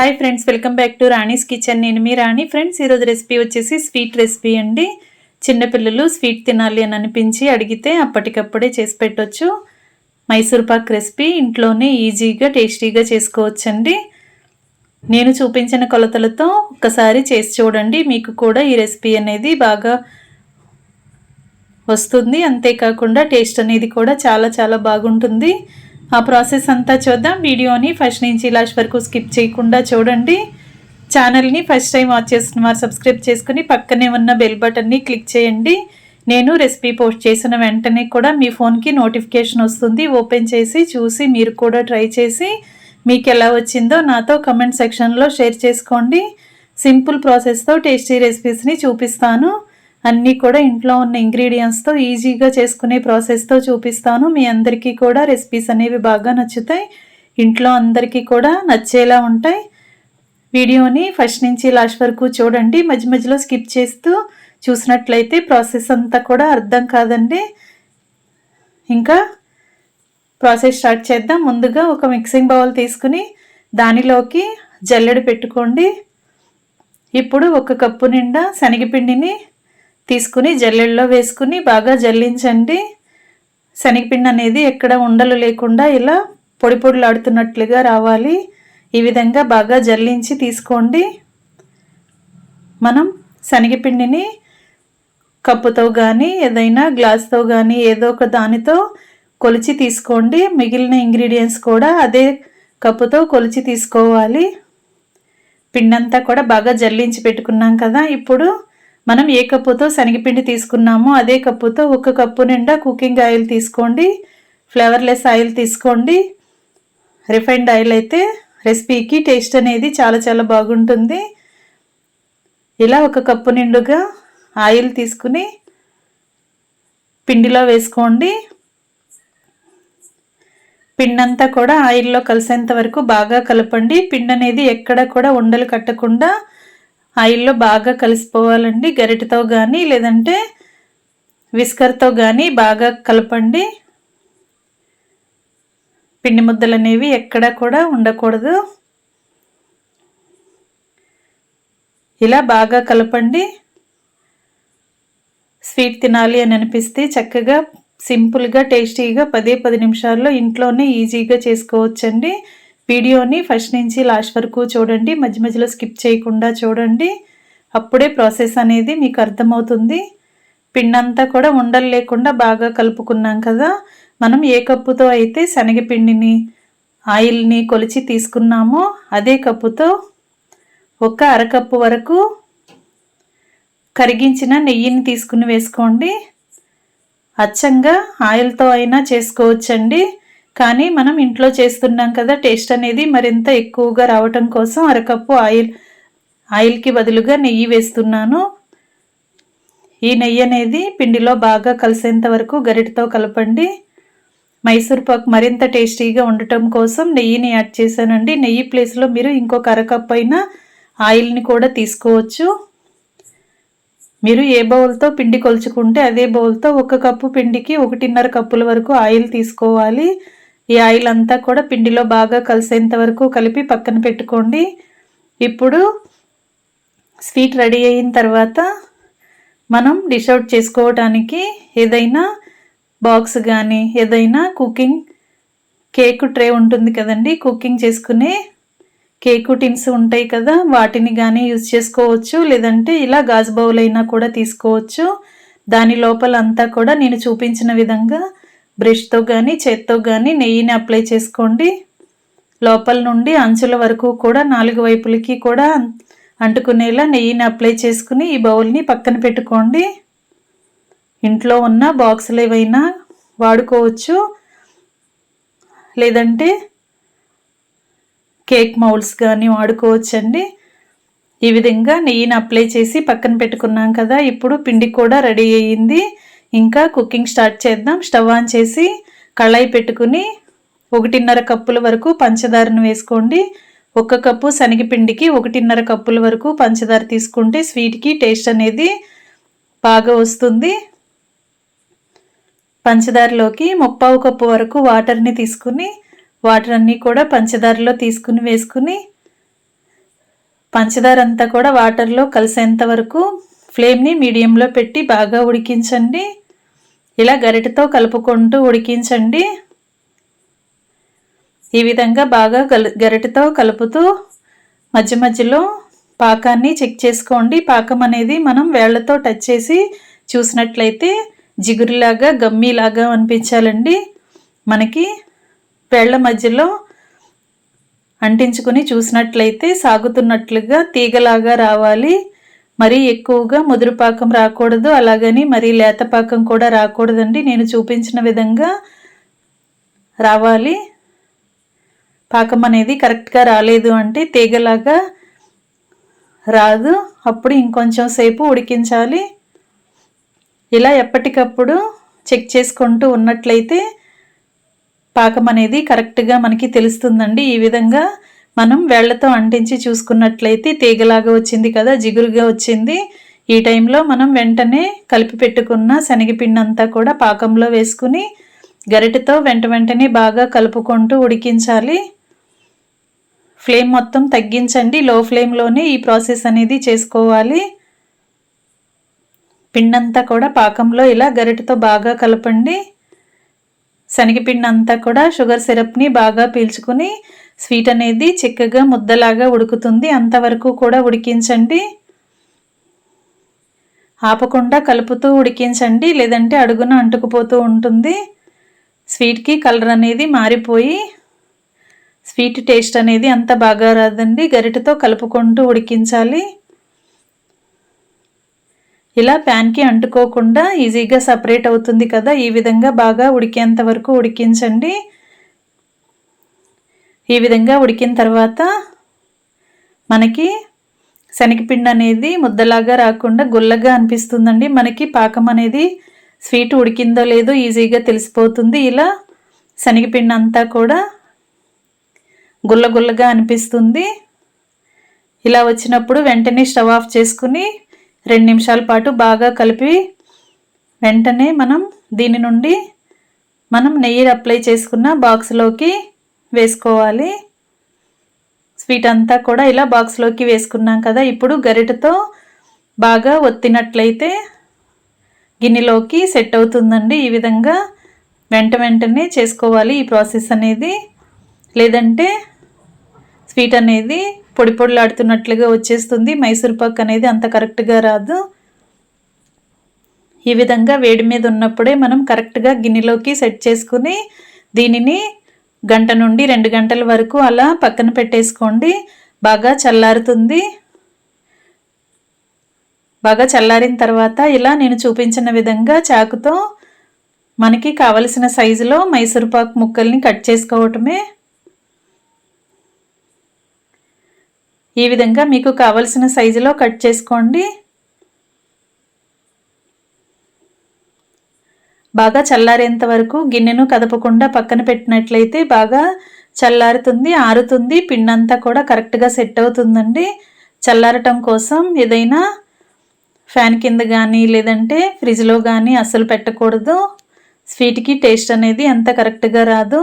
Hi friends welcome back to Rani's kitchen నేను మీ Rani. Friends ఈరోజు రెసిపీ వచ్చేసి స్వీట్ రెసిపీ అండి. చిన్నపిల్లలు స్వీట్ తినాలి అని అనిపించి అడిగితే అప్పటికప్పుడే చేసి పెట్టవచ్చు మైసూర్ పాక్ రెసిపీ ఇంట్లోనే ఈజీగా టేస్టీగా చేసుకోవచ్చండి. నేను చూపించిన కొలతలతో ఒక్కసారి చేసి చూడండి. మీకు కూడా ఈ రెసిపీ అనేది బాగా వస్తుంది. అంతేకాకుండా టేస్ట్ అనేది కూడా చాలా చాలా బాగుంటుంది. ఆ ప్రాసెస్ అంతా చూద్దాం. వీడియోని ఫస్ట్ నుంచి లాస్ట్ వరకు స్కిప్ చేయకుండా చూడండి. ఛానల్ని ఫస్ట్ టైం వాచ్ చేస్తున్న వారు సబ్స్క్రైబ్ చేసుకుని పక్కనే ఉన్న బెల్ బటన్ని క్లిక్ చేయండి. నేను రెసిపీ పోస్ట్ చేసిన వెంటనే కూడా మీ ఫోన్కి నోటిఫికేషన్ వస్తుంది. ఓపెన్ చేసి చూసి మీరు కూడా ట్రై చేసి మీకు ఎలా వచ్చిందో నాతో కమెంట్ సెక్షన్లో షేర్ చేసుకోండి. సింపుల్ ప్రాసెస్తో టేస్టీ రెసిపీస్ని చూపిస్తాను. అన్నీ కూడా ఇంట్లో ఉన్న ఇంగ్రీడియంట్స్తో ఈజీగా చేసుకునే ప్రాసెస్తో చూపిస్తాను. మీ అందరికీ కూడా రెసిపీస్ అనేవి బాగా నచ్చుతాయి. ఇంట్లో అందరికీ కూడా నచ్చేలా ఉంటాయి. వీడియోని ఫస్ట్ నుంచి లాస్ట్ వరకు చూడండి. మధ్య మధ్యలో స్కిప్ చేస్తూ చూసినట్లయితే ప్రాసెస్ అంతా కూడా అర్థం కాదండి. ఇంకా ప్రాసెస్ స్టార్ట్ చేద్దాం. ముందుగా ఒక మిక్సింగ్ బౌల్ తీసుకుని దానిలోకి జల్లెడ పెట్టుకోండి. ఇప్పుడు ఒక కప్పు నిండా శనగపిండిని తీసుకుని జల్లెల్లో వేసుకుని బాగా జల్లించండి. శనగపిండి అనేది ఎక్కడ ఉండలు లేకుండా ఇలా పొడి పొడులాడుతున్నట్లుగా రావాలి. ఈ విధంగా బాగా జల్లించి తీసుకోండి. మనం శనగపిండిని కప్పుతో కానీ ఏదైనా గ్లాస్తో కానీ ఏదో ఒక దానితో కొలిచి తీసుకోండి. మిగిలిన ఇంగ్రీడియంట్స్ కూడా అదే కప్పుతో కొలిచి తీసుకోవాలి. పిండంతా కూడా బాగా జల్లించి పెట్టుకున్నాం కదా. ఇప్పుడు మనం ఏ కప్పుతో శనగపిండి తీసుకున్నామో అదే కప్పుతో ఒక కప్పు నిండా కుకింగ్ ఆయిల్ తీసుకోండి ఫ్లేవర్లెస్ ఆయిల్ తీసుకోండి. రిఫైన్డ్ ఆయిల్ అయితే రెసిపీకి టేస్ట్ అనేది చాలా చాలా బాగుంటుంది. ఇలా ఒక కప్పు నిండుగా ఆయిల్ తీసుకుని పిండిలో వేసుకోండి. పిండంతా కూడా ఆయిల్లో కలిసేంత వరకు బాగా కలపండి. పిండి అనేది ఎక్కడ కూడా ఉండలు కట్టకుండా ఆయిల్లో బాగా కలిసిపోవాలండి. గరిటతో కానీ లేదంటే విస్కర్తో కానీ బాగా కలపండి. పిండి ముద్దలు అనేవి ఎక్కడా కూడా ఉండకూడదు. ఇలా బాగా కలపండి. స్వీట్ తినాలి అని అనిపిస్తే చక్కగా సింపుల్గా టేస్టీగా పదే పది నిమిషాల్లో ఇంట్లోనే ఈజీగా చేసుకోవచ్చండి. వీడియోని ఫస్ట్ నుంచి లాస్ట్ వరకు చూడండి. మధ్య మధ్యలో స్కిప్ చేయకుండా చూడండి. అప్పుడే ప్రాసెస్ అనేది మీకు అర్థమవుతుంది. పిండంతా కూడా ఉండలు లేకుండా బాగా కలుపుకున్నాం కదా. మనం ఏ కప్పుతో అయితే శనగపిండిని ఆయిల్ని కొలిచి తీసుకున్నామో అదే కప్పుతో ఒక అరకప్పు వరకు కరిగించిన నెయ్యిని తీసుకుని వేసుకోండి. అచ్చంగా ఆయిల్తో అయినా చేసుకోవచ్చండి. కానీ మనం ఇంట్లో చేస్తున్నాం కదా టేస్ట్ అనేది మరింత ఎక్కువగా రావటం కోసం అరకప్పు ఆయిల్ ఆయిల్కి బదులుగా నెయ్యి వేస్తున్నాను. ఈ నెయ్యి అనేది పిండిలో బాగా కలిసేంత వరకు గరిటతో కలపండి. మైసూర్పాక్ మరింత టేస్టీగా ఉండటం కోసం నెయ్యిని యాడ్ చేశానండి. నెయ్యి ప్లేస్లో మీరు ఇంకొక అరకప్పు అయినా ఆయిల్ని కూడా తీసుకోవచ్చు. మీరు ఏ బౌల్తో పిండి కొలుచుకుంటే అదే బౌల్తో ఒక కప్పు పిండికి ఒకటిన్నర కప్పుల వరకు ఆయిల్ తీసుకోవాలి. ఈ ఆయిల్ అంతా కూడా పిండిలో బాగా కలిసేంత వరకు కలిపి పక్కన పెట్టుకోండి. ఇప్పుడు స్వీట్ రెడీ అయిన తర్వాత మనం డిష్ అవుట్ చేసుకోవటానికి ఏదైనా బాక్స్ కానీ ఏదైనా కుకింగ్ కేక్ ట్రే ఉంటుంది కదండి కుకింగ్ చేసుకునే కేకు టిన్స్ ఉంటాయి కదా వాటిని కానీ యూజ్ చేసుకోవచ్చు. లేదంటే ఇలా గాజు బౌల్ అయినా కూడా తీసుకోవచ్చు. దాని లోపల అంతా కూడా నేను చూపించిన విధంగా బ్రష్తో కానీ చేత్తో కానీ నెయ్యిని అప్లై చేసుకోండి. లోపల నుండి అంచుల వరకు కూడా నాలుగు వైపులకి కూడా అంటుకునేలా నెయ్యిని అప్లై చేసుకుని ఈ బౌల్ని పక్కన పెట్టుకోండి. ఇంట్లో ఉన్న బాక్సులు ఏవైనా వాడుకోవచ్చు. లేదంటే కేక్ మౌల్స్ కానీ వాడుకోవచ్చండి. ఈ విధంగా నెయ్యిని అప్లై చేసి పక్కన పెట్టుకున్నాం కదా ఇప్పుడు పిండి కూడా రెడీ అయ్యింది. ఇంకా కుకింగ్ స్టార్ట్ చేద్దాం. స్టవ్ ఆన్ చేసి కళాయి పెట్టుకుని ఒకటిన్నర కప్పుల వరకు పంచదారను వేసుకోండి. ఒక కప్పు శనగపిండికి ఒకటిన్నర కప్పుల వరకు పంచదార తీసుకుంటే స్వీట్కి టేస్ట్ అనేది బాగా వస్తుంది. పంచదారలోకి ముప్పావు కప్పు వరకు వాటర్ని తీసుకుని వాటర్ అన్నీ కూడా పంచదారలో తీసుకుని వేసుకుని పంచదార అంతా కూడా వాటర్లో కలిసేంత వరకు ఫ్లేమ్ని మీడియంలో పెట్టి బాగా ఉడికించండి. ఇలా గరిటతో కలుపుకుంటూ ఉడికించండి. ఈ విధంగా బాగా గరిటతో కలుపుతూ మధ్య మధ్యలో పాకాన్ని చెక్ చేసుకోండి. పాకం అనేది మనం వేళ్ళతో టచ్ చేసి చూసినట్లయితే జిగురులాగా గమ్మీలాగా అనిపించాలండి. మనకి వేళ్ళ మధ్యలో అంటించుకుని చూసినట్లయితే సాగుతున్నట్లుగా తీగలాగా రావాలి. మరీ ఎక్కువగా ముదురు పాకం రాకూడదు అలాగని మరీ లేత పాకం కూడా రాకూడదండి. నేను చూపించిన విధంగా రావాలి. పాకం అనేది కరెక్ట్గా రాలేదు అంటే తీగలాగా రాదు. అప్పుడు ఇంకొంచెం సేపు ఉడికించాలి. ఇలా ఎప్పటికప్పుడు చెక్ చేసుకుంటూ ఉన్నట్లయితే పాకం అనేది కరెక్ట్గా మనకి తెలుస్తుందండి. ఈ విధంగా మనం వేళ్ళతో అంటించి చూసుకున్నట్లయితే తీగలాగా వచ్చింది కదా జిగురుగా వచ్చింది. ఈ టైంలో మనం వెంటనే కలిపి పెట్టుకున్న శనగపిండంతా కూడా పాకంలో వేసుకుని గరిటెతో వెంట వెంటనే బాగా కలుపుకుంటూ ఉడికించాలి. ఫ్లేమ్ మొత్తం తగ్గించండి. లో ఫ్లేమ్లోనే ఈ ప్రాసెస్ అనేది చేసుకోవాలి. పిండంతా కూడా పాకంలో ఇలా గరిటతో బాగా కలపండి. శనగపిండి అంతా కూడా షుగర్ సిరప్ని బాగా పీల్చుకుని స్వీట్ అనేది చిక్కగా ముద్దలాగా ఉడుకుతుంది. అంతవరకు కూడా ఉడికించండి. ఆపకుండా కలుపుతూ ఉడికించండి. లేదంటే అడుగున అంటుకుపోతూ ఉంటుంది. స్వీట్కి కలర్ అనేది మారిపోయి స్వీట్ టేస్ట్ అనేది అంత బాగా రాదండి. గరిటతో కలుపుకుంటూ ఉడికించాలి. ఇలా ప్యాన్కి అంటుకోకుండా ఈజీగా సపరేట్ అవుతుంది కదా. ఈ విధంగా బాగా ఉడికేంత వరకు ఉడికించండి. ఈ విధంగా ఉడికిన తర్వాత మనకి శనగపిండి అనేది ముద్దలాగా రాకుండా గుల్లగా అనిపిస్తుందండి. మనకి పాకం అనేది స్వీట్ ఉడికిందో లేదో ఈజీగా తెలిసిపోతుంది. ఇలా శనగపిండి అంతా కూడా గుల్ల గుల్లగా అనిపిస్తుంది. ఇలా వచ్చినప్పుడు వెంటనే స్టవ్ ఆఫ్ చేసుకుని రెండు నిమిషాల పాటు బాగా కలిపి వెంటనే మనం దీని నుండి మనం నెయ్యి అప్లై చేసుకున్న బాక్స్లోకి వేసుకోవాలి. స్వీట్ అంతా కూడా ఇలా బాక్స్లోకి వేసుకున్నాం కదా ఇప్పుడు గరిటతో బాగా ఒత్తినట్లయితే గిన్నెలోకి సెట్ అవుతుందండి. ఈ విధంగా వెంట వెంటనే చేసుకోవాలి ఈ ప్రాసెస్ అనేది. లేదంటే స్వీట్ అనేది పొడి పొడిలాడుతున్నట్లుగా వచ్చేస్తుంది. మైసూర్ పాక్ అనేది అంత కరెక్ట్గా రాదు. ఈ విధంగా వేడి మీద ఉన్నప్పుడే మనం కరెక్ట్గా గిన్నెలోకి సెట్ చేసుకుని దీనిని గంట నుండి రెండు గంటల వరకు అలా పక్కన పెట్టేసుకోండి. బాగా చల్లారుతుంది. బాగా చల్లారిన తర్వాత ఇలా నేను చూపించిన విధంగా చాకుతో మనకి కావలసిన సైజులో మైసూర్పాకు ముక్కల్ని కట్ చేసుకోవటమే. ఈ విధంగా మీకు కావలసిన సైజులో కట్ చేసుకోండి. బాగా చల్లారేంత వరకు గిన్నెను కదపకుండా పక్కన పెట్టినట్లయితే బాగా చల్లారుతుంది ఆరుతుంది. పిండంతా కూడా కరెక్ట్గా సెట్ అవుతుందండి. చల్లారటం కోసం ఏదైనా ఫ్యాన్ కింద కానీ లేదంటే ఫ్రిడ్జ్లో కానీ అస్సలు పెట్టకూడదు. స్వీట్కి టేస్ట్ అనేది అంత కరెక్ట్గా రాదు.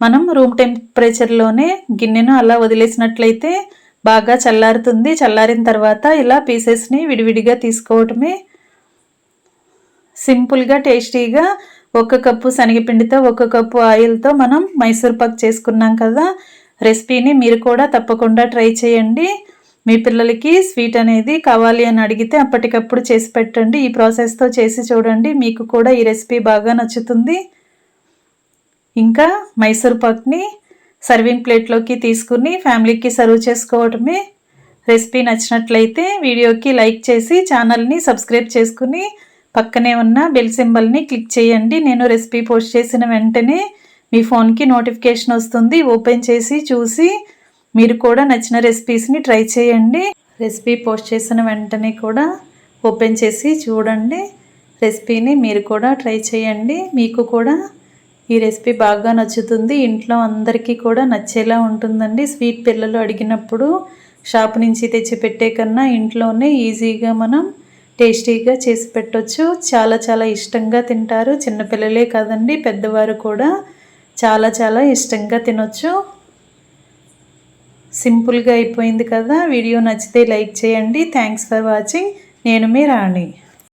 మనం రూమ్ టెంపరేచర్లోనే గిన్నెను అలా వదిలేసినట్లయితే బాగా చల్లారుతుంది. చల్లారిన తర్వాత ఇలా పీసెస్ని విడివిడిగా తీసుకోవటమే సింపుల్గా టేస్టీగా ఒక కప్పు శనగపిండితో ఒక కప్పు ఆయిల్తో మనం మైసూర్ పాక్ చేసుకున్నాం కదా. రెసిపీని మీరు కూడా తప్పకుండా ట్రై చేయండి. మీ పిల్లలకి స్వీట్ అనేది కావాలి అని అడిగితే అప్పటికప్పుడు చేసి పెట్టండి. ఈ ప్రాసెస్తో చేసి చూడండి. మీకు కూడా ఈ రెసిపీ బాగా నచ్చుతుంది. ఇంకా మైసూర్ పాక్ని సర్వింగ్ ప్లేట్లోకి తీసుకుని ఫ్యామిలీకి సర్వ్ చేసుకోవడమే. రెసిపీ నచ్చినట్లయితే వీడియోకి లైక్ చేసి ఛానల్ని సబ్స్క్రైబ్ చేసుకుని పక్కనే ఉన్న బెల్ సింబల్ని క్లిక్ చేయండి. నేను రెసిపీ పోస్ట్ చేసిన వెంటనే మీ ఫోన్కి నోటిఫికేషన్ వస్తుంది. ఓపెన్ చేసి చూసి మీరు కూడా నచ్చిన రెసిపీస్ని ట్రై చేయండి. రెసిపీ పోస్ట్ చేసిన వెంటనే కూడా ఓపెన్ చేసి చూడండి. రెసిపీని మీరు కూడా ట్రై చేయండి. మీకు కూడా ఈ రెసిపీ బాగా నచ్చుతుంది. ఇంట్లో అందరికీ కూడా నచ్చేలా ఉంటుందండి. స్వీట్ పిల్లలు అడిగినప్పుడు షాప్ నుంచి తెచ్చి పెట్టే కన్నా ఇంట్లోనే ఈజీగా మనం టేస్టీగా చేసి పెట్టవచ్చు చాలా చాలా ఇష్టంగా తింటారు. చిన్నపిల్లలే కాదండి పెద్దవారు కూడా చాలా చాలా ఇష్టంగా తినొచ్చు. సింపుల్గా అయిపోయింది కదా. వీడియో నచ్చితే లైక్ చేయండి. థ్యాంక్స్ ఫర్ వాచింగ్ నేను మీ రాణి.